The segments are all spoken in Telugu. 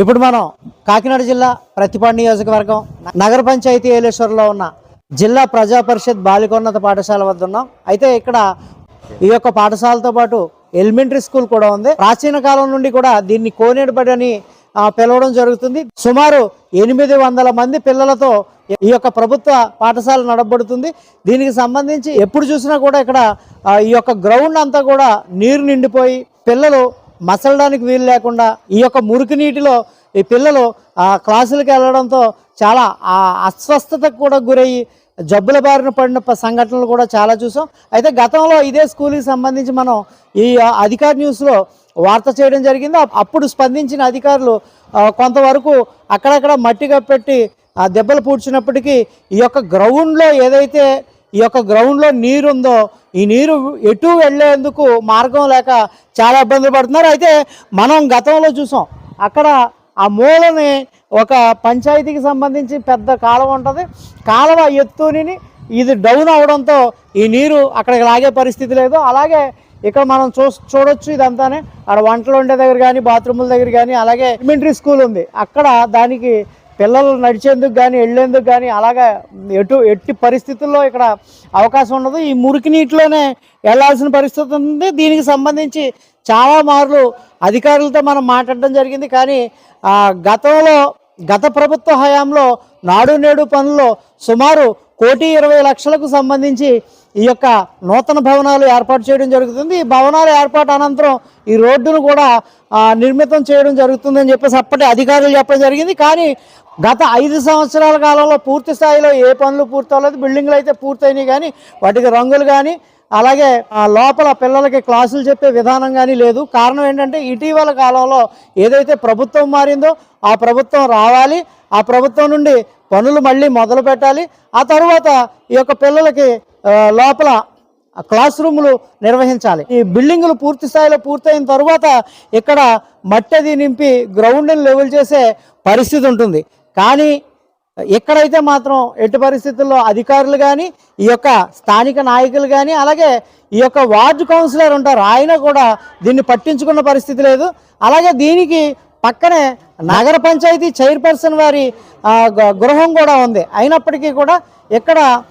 ఇప్పుడు మనం కాకినాడ జిల్లా ప్రతిపాడు నియోజకవర్గం నగర పంచాయతీ ఏలేశ్వరంలో ఉన్న జిల్లా ప్రజా పరిషత్ బాలికోన్నత పాఠశాల వద్ద ఉన్నాం. అయితే ఇక్కడ ఈ యొక్క పాఠశాలతో పాటు ఎలిమెంటరీ స్కూల్ కూడా ఉంది. ప్రాచీన కాలం నుండి కూడా దీన్ని కోనేడుబడి అని పిలవడం జరుగుతుంది. సుమారు ఎనిమిది వందల మంది పిల్లలతో ఈ యొక్క ప్రభుత్వ పాఠశాల నడబడుతుంది దీనికి సంబంధించి ఎప్పుడు చూసినా కూడా ఇక్కడ ఈ యొక్క గ్రౌండ్ అంతా కూడా నీరు నిండిపోయి పిల్లలు మసలడానికి వీలు లేకుండా ఈ యొక్క మురికి నీటిలో ఈ పిల్లలు ఆ క్లాసులకు వెళ్ళడంతో చాలా ఆ అస్వస్థతకు కూడా గురయ్యి జబ్బుల బారిన పడిన సంఘటనలు కూడా చాలా చూసాం. అయితే గతంలో ఇదే స్కూల్కి సంబంధించి మనం ఈ అధికార న్యూస్లో వార్త చేయడం జరిగింది. అప్పుడు స్పందించిన అధికారులు కొంతవరకు అక్కడక్కడ మట్టి కప్పెట్టి ఆ దెబ్బలు పూడ్చినప్పటికీ ఈ యొక్క గ్రౌండ్లో ఏదైతే ఈ యొక్క గ్రౌండ్లో నీరు ఉందో ఈ నీరు ఎటు వెళ్ళేందుకు మార్గం లేక చాలా ఇబ్బందులు పడుతున్నారు. అయితే మనం గతంలో చూసాం. అక్కడ ఆ మూలని ఒక పంచాయతీకి సంబంధించి పెద్ద కాలువ ఉంటుంది. కాలువ ఎత్తుని ఇది డౌన్ అవడంతో ఈ నీరు అక్కడికి లాగే పరిస్థితి లేదు. అలాగే ఇక్కడ మనం చూ చూడొచ్చు ఇదంతానే. అక్కడ వంటలు ఉండే దగ్గర కానీ బాత్రూముల దగ్గర కానీ అలాగే ఎలిమెంటరీ స్కూల్ ఉంది. అక్కడ దానికి పిల్లలు నడిచేందుకు కానీ వెళ్ళేందుకు కానీ అలాగా ఎటు ఎట్టి పరిస్థితుల్లో ఇక్కడ అవకాశం ఉండదు. ఈ మురికి నీటిలోనే వెళ్ళాల్సిన పరిస్థితి ఉంది. దీనికి సంబంధించి చాలా మార్లు అధికారులతో మనం మాట్లాడడం జరిగింది. కానీ గతంలో గత ప్రభుత్వ హయాంలో నాడు నేడు పనుల్లో సుమారు కోటి ఇరవై లక్షలకు సంబంధించి ఈ యొక్క నూతన భవనాలు ఏర్పాటు చేయడం జరుగుతుంది. ఈ భవనాలు ఏర్పాటు అనంతరం ఈ రోడ్డును కూడా నిర్మితం చేయడం జరుగుతుందని చెప్పేసి అప్పటి అధికారులు చెప్పడం జరిగింది. కానీ గత ఐదు సంవత్సరాల కాలంలో పూర్తి స్థాయిలో ఏ పనులు పూర్తవలేదు. బిల్డింగ్లు అయితే పూర్తయినాయి కానీ వాటికి రంగులు కానీ అలాగే లోపల పిల్లలకి క్లాసులు చెప్పే విధానం కానీ లేదు. కారణం ఏంటంటే ఇటీవల కాలంలో ఏదైతే ప్రభుత్వం మారిందో ఆ ప్రభుత్వం రావాలి. ఆ ప్రభుత్వం నుండి పనులు మళ్ళీ మొదలు పెట్టాలి ఆ తర్వాత ఈ యొక్క పిల్లలకి లోపల క్లాస్ రూములు నిర్వహించాలి. ఈ బిల్డింగులు పూర్తి స్థాయిలో పూర్తయిన తర్వాత ఇక్కడ మట్టిది నింపి గ్రౌండ్ని లెవెల్ చేసే పరిస్థితి ఉంటుంది. కానీ ఎక్కడైతే మాత్రం ఎట్టి పరిస్థితుల్లో అధికారులు కానీ ఈ యొక్క స్థానిక నాయకులు కానీ అలాగే ఈ యొక్క వార్డు కౌన్సిలర్ ఉంటారు ఆయన కూడా దీన్ని పట్టించుకున్న పరిస్థితి లేదు. అలాగే దీనికి పక్కనే నగర పంచాయతీ చైర్పర్సన్ వారి గ- గృహం కూడా ఉంది. అయినప్పటికీ కూడా ఇక్కడ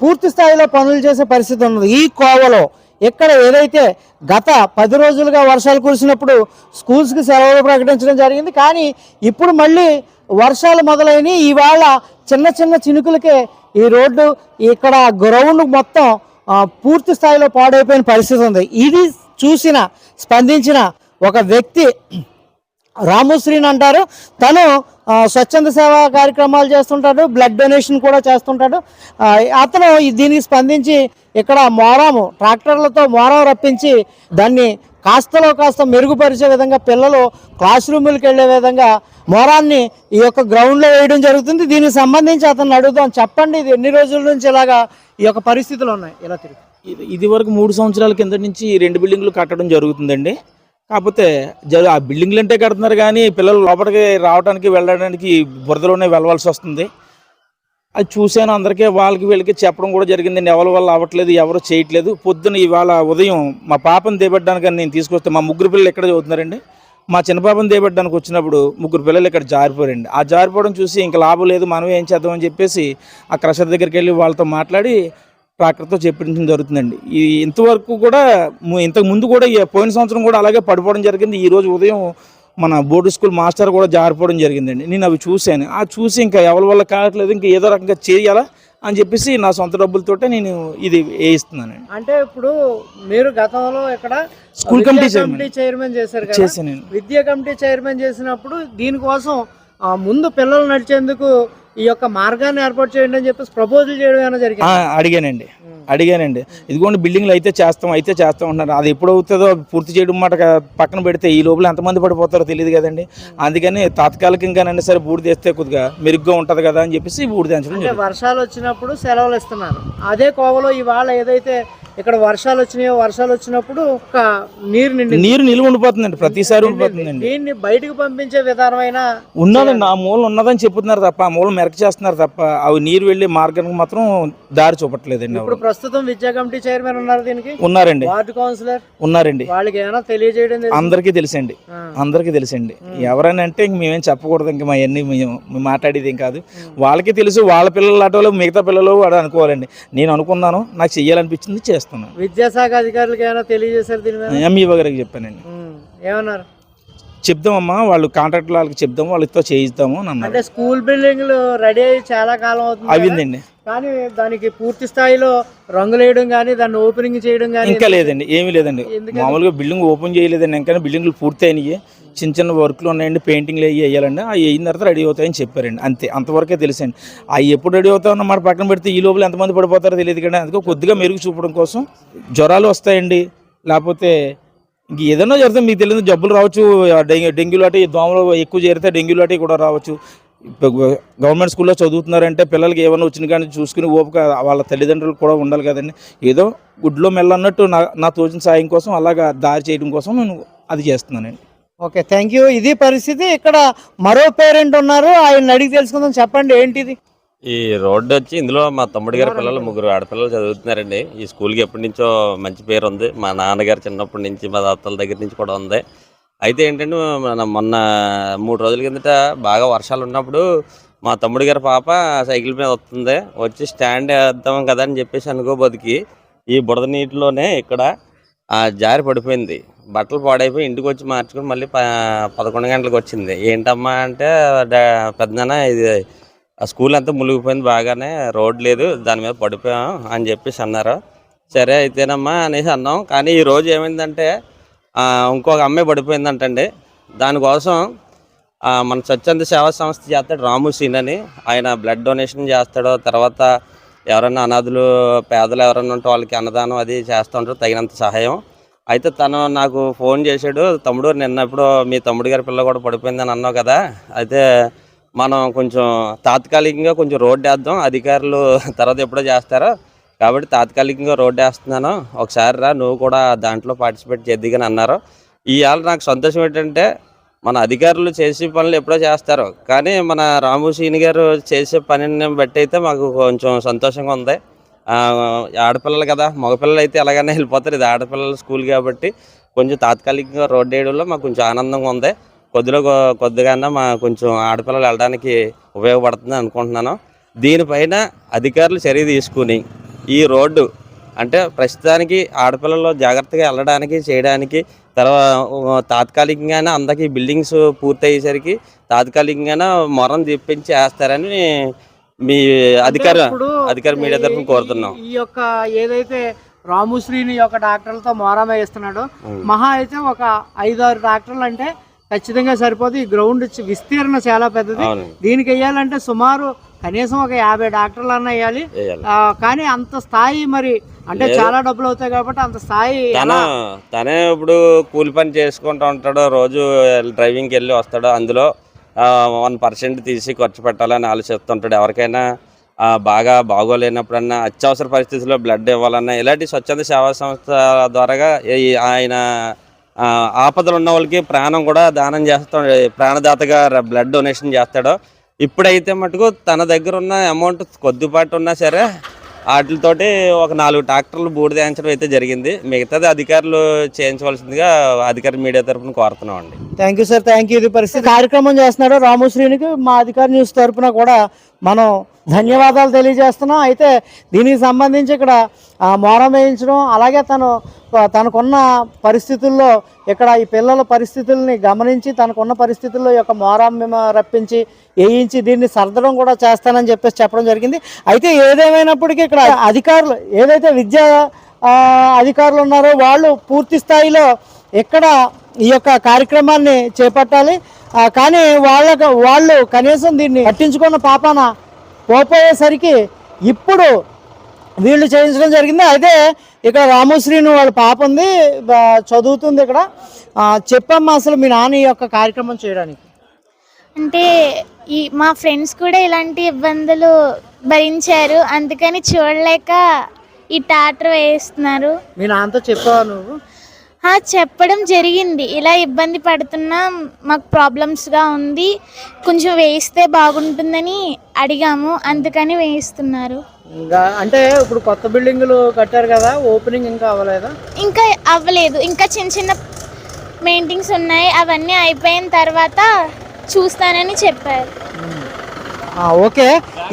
పూర్తి స్థాయిలో పనులు చేసే పరిస్థితి ఉన్నది. ఈ కోవలో ఇక్కడ ఏదైతే గత పది రోజులుగా వర్షాలు కురిసినప్పుడు స్కూల్స్కి సెలవులు ప్రకటించడం జరిగింది. కానీ ఇప్పుడు మళ్ళీ వర్షాలు మొదలైనవి. ఇవాళ చిన్న చిన్న చినుకులకే ఈ రోడ్డు ఇక్కడ గ్రౌండ్ మొత్తం పూర్తి స్థాయిలో పాడైపోయిన పరిస్థితి ఉంది. ఇది చూసిన స్పందించిన ఒక వ్యక్తి రాముశ్రీని అంటారు. తను స్వచ్ఛంద సేవా కార్యక్రమాలు చేస్తుంటాడు బ్లడ్ డొనేషన్ కూడా చేస్తుంటాడు. అతను దీనికి స్పందించి ఇక్కడ మోరాము ట్రాక్టర్లతో మోరం రప్పించి దాన్ని కాస్తలో కాస్త మెరుగుపరిచే విధంగా పిల్లలు క్లాస్ రూములకు వెళ్ళే విధంగా మోరాన్ని ఈ యొక్క గ్రౌండ్లో వేయడం జరుగుతుంది. దీనికి సంబంధించి అతను అడుగుదాం. చెప్పండి ఇది ఎన్ని రోజుల నుంచి ఇలాగా ఈ యొక్క పరిస్థితులు ఉన్నాయి? ఇలా తిరిగి. ఇది వరకు మూడు సంవత్సరాల కింద నుంచి రెండు బిల్డింగ్లు కట్టడం జరుగుతుందండి. కాకపోతే జరు ఆ బిల్డింగ్లు అంటే కడుతున్నారు కానీ పిల్లలు లోపలికి రావడానికి వెళ్ళడానికి బురదలోనే వెళ్ళవలసి వస్తుంది. అది చూశాను అందరికీ వాళ్ళకి వీళ్ళకి చెప్పడం కూడా జరిగిందండి ఎవరి వల్ల అవ్వట్లేదు ఎవరు చేయట్లేదు. పొద్దున ఇవాళ ఉదయం మా పాపను దేబెట్టడానికి నేను తీసుకొస్తే మా ముగ్గురు పిల్లలు ఎక్కడ చదువుతున్నారండి? మా చిన్న పాపను దేబెట్టడానికి వచ్చినప్పుడు ముగ్గురు పిల్లలు ఇక్కడ జారిపోయారండి. ఆ జారిపోవడం చూసి ఇంకా లాభం లేదు మనం ఏం చేద్దామని చెప్పేసి ఆ క్రషర్ దగ్గరికి వెళ్ళి వాళ్ళతో మాట్లాడి ట్రాక్టర్తో చెప్పించడం జరుగుతుందండి. ఈ ఇంతవరకు కూడా ఇంతకు ముందు కూడా పోయిన సంవత్సరం కూడా అలాగే పడిపోవడం జరిగింది. ఈ రోజు ఉదయం మన బోర్డు స్కూల్ మాస్టర్ కూడా జారిపోవడం జరిగిందండి. నేను అవి చూశాను. ఆ చూసి ఇంకా ఎవరి వల్ల కావట్లేదు ఇంకా ఏదో రకంగా చేయాలా అని చెప్పేసి నా సొంత డబ్బులతోటే నేను ఇది వేయిస్తున్నానండి. అంటే ఇప్పుడు మీరు గతంలో ఇక్కడ స్కూల్ కమిటీ కమిటీ చైర్మన్. చేశారు చేశాను విద్యా కమిటీ చైర్మన్ చేసినప్పుడు దీనికోసం ముందు పిల్లలు నడిచేందుకు ఈ యొక్క మార్గాన్ని ఏర్పాటు చేయండి అని చెప్పేసి ప్రపోజల్ చేయడం ఏమైనా జరిగింది? అడిగానండి. అడిగానండి. ఇదిగోండి బిల్డింగ్లు అయితే చేస్తాం అయితే చేస్తాం అంటున్నారు. అది ఎప్పుడు అవుతుందో పూర్తి చేయడం మాట పక్కన పెడితే ఈ లోపల ఎంతమంది పడిపోతారో తెలియదు కదండి. అందుకని తాత్కాలికంగానైనా సరే బూడి తెస్తే కొద్దిగా మెరుగ్గా ఉంటుంది కదా అని చెప్పేసి బూడి తెంచడం. వర్షాలు వచ్చినప్పుడు సెలవులు ఇస్తున్నారు. అదే కోవలో ఇవాళ ఏదైతే ఇక్కడ వర్షాలు వచ్చినాయో వర్షాలు వచ్చినప్పుడు ఒక నీరు నిండి నీరు నిలువ ఉండిపోతుందండి ప్రతిసారి ఉండిపోతుందండి. దీన్ని బయటకు పంపించే విధానమైన ఉన్నదండి ఆ మూల ఉన్నదని చెప్తున్నారు తప్ప ఆ మూల మెరక చేస్తున్నారు తప్ప అవి నీరు వెళ్ళే మార్గానికి మాత్రం దారి చూపట్లేదండి ఇప్పుడు ఎవరు. ప్రస్తుతం విద్యా కమిటీ చైర్మన్ ఉన్నారు దీనికి? ఉన్నారండి. Ward councillor? ఉన్నారండి. వాళ్ళకి ఏమైనా తెలియజేయడం? అందరికీ తెలుసండి. ఆ. అందరికీ తెలుసండి. ఎవరైనా అంటే ఇంక మేమేం చెప్పకూడదు ఇంక మా అన్ని మేము మేము మాట్లాడేది ఏం కాదు. వాళ్ళకి తెలుసు వాళ్ళ పిల్లలు అటోళ్ళు మిగతా పిల్లలు వాడు అనుకోవాలండి. నేను అనుకున్నాను నాకు చెయ్యాలనిపించింది చేస్తున్నాను. విద్యాశాఖ అధికారులకు ఏమైనా తెలియజేశారు దీని మీద? ఎంఈఓ గారికి చెప్పానండి. ఉమ్, ఏమన్నారు? చెప్దామమ్మా వాళ్ళు కాంట్రాక్టర్ వాళ్ళకి చెప్దాం వాళ్ళతో చేయిస్తాము అన్నారు. అంటే స్కూల్ బిల్డింగ్లు రెడీ అయ్యి చాలా కాలం అవుతుంది? అవిందండి కానీ దానికి పూర్తి స్థాయిలో రంగులు వేయడం కానీ దాన్ని ఓపెనింగ్ చేయడం కానీ ఇంకా లేదండి ఏమీ లేదండి? మామూలుగా బిల్డింగ్ ఓపెన్ చేయలేదండి ఇంకా బిల్డింగ్లు పూర్తి అయినాయి చిన్న చిన్న వర్క్లు ఉన్నాయండి పెయింటింగ్లు అవి వేయాలండి. అవి అయిన తర్వాత రెడీ అవుతాయని చెప్పారండి అంతే. అంతవరకే తెలుసండి. అవి ఎప్పుడు రెడీ అవుతామన్న మాట పక్కన పెడితే ఈ లోపల ఎంతమంది పడిపోతారో తెలియదు కానీ అందుకే కొద్దిగా మెరుగు చూపడం కోసం జ్వరాలు వస్తాయండి. లేకపోతే ఇంక ఏదైనా జరుగుతుంది మీకు తెలియదు జబ్బులు రావచ్చు డెంగ్యూ డెంగ్యూ లాంటి దోమలు ఎక్కువ చేరితే డెంగ్యూ లాంటివి కూడా రావచ్చు. గవర్నమెంట్ స్కూల్లో చదువుతున్నారంటే పిల్లలకి ఏమైనా వచ్చిన కానీ చూసుకుని ఓపిక వాళ్ళ తల్లిదండ్రులు కూడా ఉండాలి కదండి. ఏదో గుడ్లో మెల్లన్నట్టు నా నా తోచిన సాయం కోసం అలాగా దారి చేయడం కోసం నేను అది చేస్తున్నానండి. Okay thank you. ఇది పరిస్థితి. ఇక్కడ మరో పేరెంట్ ఉన్నారు. ఆయన అడిగి తెలుసుకుందాం. చెప్పండి ఏంటిది? ఈ రోడ్డు వచ్చి ఇందులో మా తమ్ముడి గారి పిల్లలు ముగ్గురు ఆడపిల్లలు చదువుతున్నారండి. ఈ స్కూల్కి ఎప్పటి నుంచో మంచి పేరు ఉంది. మా నాన్నగారు చిన్నప్పటి నుంచి మా తాతల దగ్గర నుంచి కూడా ఉంది. అయితే ఏంటంటే మన మొన్న మూడు రోజుల కిందట బాగా వర్షాలు ఉన్నప్పుడు మా తమ్ముడి గారి పాప సైకిల్ మీద వస్తుంది. వచ్చి స్టాండ్ వేద్దాం కదా అని చెప్పేసి అనుకోబోదికి ఈ బురద నీటిలోనే ఇక్కడ ఆ జారి పడిపోయింది. బట్టలు పాడైపోయి ఇంటికి వచ్చి మార్చుకుని మళ్ళీ ప పదకొండు గంటలకు వచ్చింది. ఏంటమ్మా అంటే పెద్దనాన్న ఇది ఆ స్కూల్ అంతా మునిగిపోయింది బాగానే రోడ్ లేదు దాని మీద పడిపోయాం అని చెప్పేసి అన్నారు. సరే అయితేనమ్మా అనేసి అన్నాం. కానీ ఈ రోజు ఏమైందంటే ఇంకొక అమ్మాయి పడిపోయిందంటండి. దానికోసం మన స్వచ్ఛంద సేవా సంస్థ చేస్తాడు రాము సీన్ అని. ఆయన బ్లడ్ డొనేషన్ చేస్తాడు. తర్వాత ఎవరైనా అనాథులు పేదలు ఎవరైనా ఉంటే వాళ్ళకి అన్నదానం అది చేస్తూ ఉంటారు తగినంత సహాయం. అయితే తను నాకు ఫోన్ చేశాడు తమ్ముడు నిన్నప్పుడు మీ తమ్ముడు గారి పిల్ల కూడా పడిపోయిందని అన్నావు కదా. అయితే మనం కొంచెం తాత్కాలికంగా కొంచెం రోడ్డు వేద్దాం. అధికారులు తర్వాత ఎప్పుడో చేస్తారో. కాబట్టి తాత్కాలికంగా రోడ్డు వేస్తున్నాను. ఒకసారి రా నువ్వు కూడా దాంట్లో పార్టిసిపేట్ చేద్దిగని అన్నారు. ఇవాళ నాకు సంతోషం ఏంటంటే మన అధికారులు చేసే పనులు ఎప్పుడో చేస్తారు. కానీ మన రాము సీని గారు చేసే పనిని బట్టి అయితే మాకు కొంచెం సంతోషంగా ఉంది. ఆడపిల్లలు కదా మగపిల్లలు అయితే ఎలాగైనా వెళ్ళిపోతారు. ఇది ఆడపిల్లల స్కూల్ కాబట్టి కొంచెం తాత్కాలికంగా రోడ్డు వేయడంలో మాకు కొంచెం ఆనందంగా ఉంది. కొద్దిలో కొద్దిగానే మా కొంచెం ఆడపిల్లలు వెళ్ళడానికి ఉపయోగపడుతుంది అనుకుంటున్నాను. దీనిపైన అధికారులు చర్య తీసుకుని ఈ రోడ్డు అంటే ప్రస్తుతానికి ఆడపిల్లలు జాగ్రత్తగా వెళ్ళడానికి చేయడానికి తర్వాత తాత్కాలికంగానే అందరికి బిల్డింగ్స్ పూర్తి అయ్యేసరికి తాత్కాలికంగానే మొరం తెప్పించి వేస్తారని మీ అధికార అధికార మీడియా తరఫున కోరుతున్నాం. ఈ యొక్క ఏదైతే రాముశ్రీని యొక్క డాక్టర్లతో మోరామ వేస్తున్నాడో మహా అయితే ఒక ఐదు ఆరు డాక్టర్లు అంటే ఖచ్చితంగా సరిపోదు. ఈ గ్రౌండ్ విస్తీర్ణ చాలా పెద్దది. దీనికి వేయాలంటే సుమారు కనీసం ఒక యాభై డాక్టర్లు అన్న వేయాలి. కానీ అంత స్థాయి మరి అంటే చాలా డబ్బులు అవుతాయి కాబట్టి అంత స్థాయి తన ఇప్పుడు కూలి పని చేసుకుంటూ ఉంటాడు. రోజు డ్రైవింగ్కి వెళ్ళి వస్తాడు. అందులో వన్ పర్సెంట్ తీసి ఖర్చు పెట్టాలని ఆలోచిస్తుంటాడు ఎవరికైనా బాగా బాగోలేనప్పుడన్నా అత్యవసర పరిస్థితుల్లో బ్లడ్ ఇవ్వాలన్నా ఇలాంటి స్వచ్ఛంద సేవా సంస్థ ద్వారాగా ఈ- ఆయన ఆపదలు ఉన్న వాళ్ళకి ప్రాణం కూడా దానం చేస్తాడు. ప్రాణదాతగా బ్లడ్ డొనేషన్ చేస్తాడు. ఇప్పుడైతే మటుకు తన దగ్గర ఉన్న అమౌంట్ కొద్దిపాటు ఉన్నా సరే వాటితోటి ఒక నాలుగు ట్రాక్టర్లు బూడిదేయించడం అయితే జరిగింది. మిగతాది అధికారులు చేయించవలసిందిగా అధికార మీడియా తరఫున కోరుతున్నాం అండి thank you sir thank you. ఇది పరిస్థితి కార్యక్రమం చేస్తున్నాడు రామశ్రీనికి మా అధికార న్యూస్ తరపున కూడా మనం ధన్యవాదాలు తెలియజేస్తున్నాం. అయితే దీనికి సంబంధించి ఇక్కడ మోరం వేయించడం అలాగే తను తనకున్న పరిస్థితుల్లో ఇక్కడ ఈ పిల్లల పరిస్థితుల్ని గమనించి తనకున్న పరిస్థితుల్లో యొక్క మోరం రప్పించి వేయించి దీన్ని సర్దడం కూడా చేస్తానని చెప్పేసి చెప్పడం జరిగింది. అయితే ఏదేమైనప్పటికీ ఇక్కడ అధికారులు ఏదైతే విద్యా అధికారులు ఉన్నారో వాళ్ళు పూర్తి స్థాయిలో ఇక్కడ ఈ యొక్క కార్యక్రమాన్ని చేపట్టాలి. కానీ వాళ్ళకు వాళ్ళు కనీసం దీన్ని పట్టించుకున్న పాపాన పోపోయేసరికి ఇప్పుడు వీళ్ళు చేయించడం జరిగింది. అయితే ఇక్కడ రామశ్రీని వాళ్ళ పాప ఉంది. చదువుతుంది ఇక్కడ. చెప్పమ్మా అసలు మీ నాన్న ఈ యొక్క కార్యక్రమం చేయడానికి. అంటే ఈ మా ఫ్రెండ్స్ కూడా ఇలాంటి ఇబ్బందులు భరించారు. అందుకని చూడలేక ఈ టాటర్ వేస్తున్నారు. మీ నాన్నతో చెప్పావా నువ్వు? చెప్పడం జరిగింది. ఇలా ఇబ్బంది పడుతున్నాం మాకు ప్రాబ్లమ్స్గా ఉంది. కొంచెం వేస్తే బాగుంటుందని అడిగాము. అందుకని వేస్తున్నారు ఇంకా అంటే ఇప్పుడు కొత్త బిల్డింగులు కట్టారు కదా ఓపెనింగ్ ఇంకా అవ్వలేదా? ఇంకా అవ్వలేదు. ఇంకా చిన్న చిన్న పెయింటింగ్స్ ఉన్నాయి. అవన్నీ అయిపోయిన తర్వాత చూస్తానని చెప్పారు. ఓకే.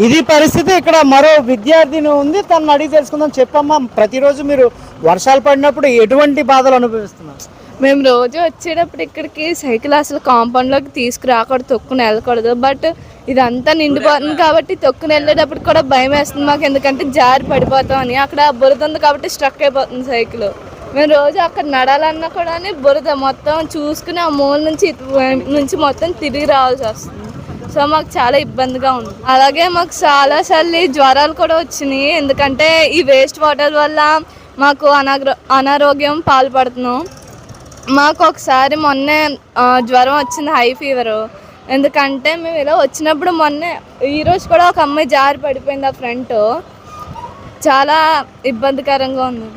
ఇది పరిస్థితి. ఇక్కడ మరో విద్యార్థిని ఉంది. తను అడిగి తెలుసుకుందాం. చెప్పమ్మా. ప్రతిరోజు మీరు వర్షాలు పడినప్పుడు ఎటువంటి బాధలు అనుభవిస్తున్నారు? మేము రోజు వచ్చేటప్పుడు ఇక్కడికి సైకిల్ అసలు కాంపౌండ్లోకి తీసుకురాకూడదు తొక్కుని వెళ్ళకూడదు. బట్ ఇదంతా నిండిపోతుంది కాబట్టి తొక్కుని వెళ్ళేటప్పుడు కూడా భయం వేస్తుంది. మాకు ఎందుకంటే జారి పడిపోతాం అని. అక్కడ బురద ఉంది కాబట్టి స్ట్రక్ అయిపోతుంది సైకిల్. మేము రోజు అక్కడ నడాలన్నా కూడా బురద మొత్తం చూసుకుని ఆ మూల నుంచి నుంచి మొత్తం తిరిగి రావాల్సి వస్తుంది. సో మాకు చాలా ఇబ్బందిగా ఉంది. అలాగే మాకు చాలా సార్లు జ్వరాలు కూడా వచ్చినాయి. ఎందుకంటే ఈ వేస్ట్ వాటర్ వల్ల మాకు అనాగ్ర అనారోగ్యం పాల్పడుతున్నాం. మాకు ఒకసారి మొన్నే జ్వరం వచ్చింది హై ఫీవరు. ఎందుకంటే మేము ఇలా వచ్చినప్పుడు మొన్నే ఈరోజు కూడా ఒక అమ్మాయి జారి పడిపోయింది ఆ ఫ్రంట్. చాలా ఇబ్బందికరంగా ఉంది.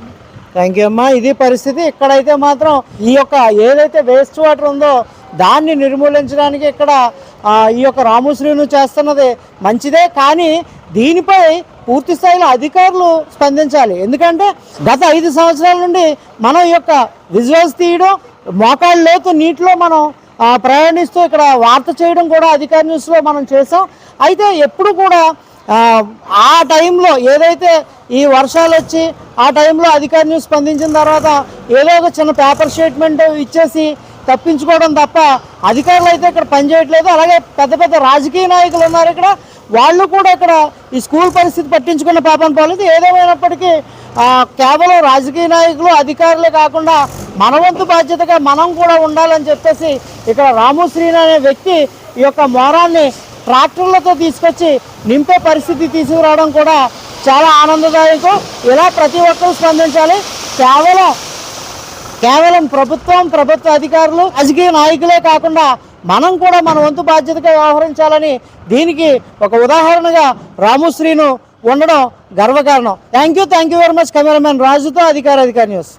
థ్యాంక్ యూ అమ్మా. ఇది పరిస్థితి ఇక్కడైతే మాత్రం ఈ యొక్క ఏదైతే వేస్ట్ వాటర్ ఉందో దాన్ని నిర్మూలించడానికి ఇక్కడ ఈ యొక్క రాముశ్రీను చేస్తున్నది మంచిదే కానీ దీనిపై పూర్తి స్థాయిలో అధికారులు స్పందించాలి. ఎందుకంటే గత ఐదు సంవత్సరాల నుండి మనం ఈ యొక్క విజువల్స్ తీయడం మోకాళ్ళ లోతు నీటిలో మనం ప్రయాణిస్తూ ఇక్కడ వార్త చేయడం కూడా అధికార న్యూస్లో మనం చేసాం అయితే ఎప్పుడు కూడా ఆ, ఆ టైంలో ఏదైతే ఈ వర్షాలు వచ్చి ఆ టైంలో అధికార న్యూస్ స్పందించిన తర్వాత ఏదో ఒక చిన్న పేపర్ స్టేట్మెంట్ ఇచ్చేసి తప్పించుకోవడం తప్ప అధికారులు అయితే ఇక్కడ పనిచేయట్లేదు అలాగే పెద్ద పెద్ద రాజకీయ నాయకులు ఉన్నారు ఇక్కడ. వాళ్ళు కూడా ఇక్కడ ఈ స్కూల్ పరిస్థితి పట్టించుకున్న పాపం పోలేదు ఏదేమైనప్పటికీ కేవలం రాజకీయ నాయకులు అధికారులే కాకుండా మనవంతు బాధ్యతగా మనం కూడా ఉండాలని చెప్పేసి ఇక్కడ రాము శ్రీని అనే వ్యక్తి ఈ యొక్క మోరాన్ని ట్రాక్టర్లతో తీసుకొచ్చి నింపే పరిస్థితి తీసుకురావడం కూడా చాలా ఆనందదాయకం. ఇలా ప్రతి ఒక్కరూ స్పందించాలి. కేవలం కేవలం ప్రభుత్వం ప్రభుత్వ అధికారులు రాజకీయ నాయకులే కాకుండా మనం కూడా మన వంతు బాధ్యతగా వ్యవహరించాలని దీనికి ఒక ఉదాహరణగా రాముశ్రీను ఉండడం గర్వకారణం. Thank you thank you very much cameraman రాజుతో అధికార అధికారి న్యూస్.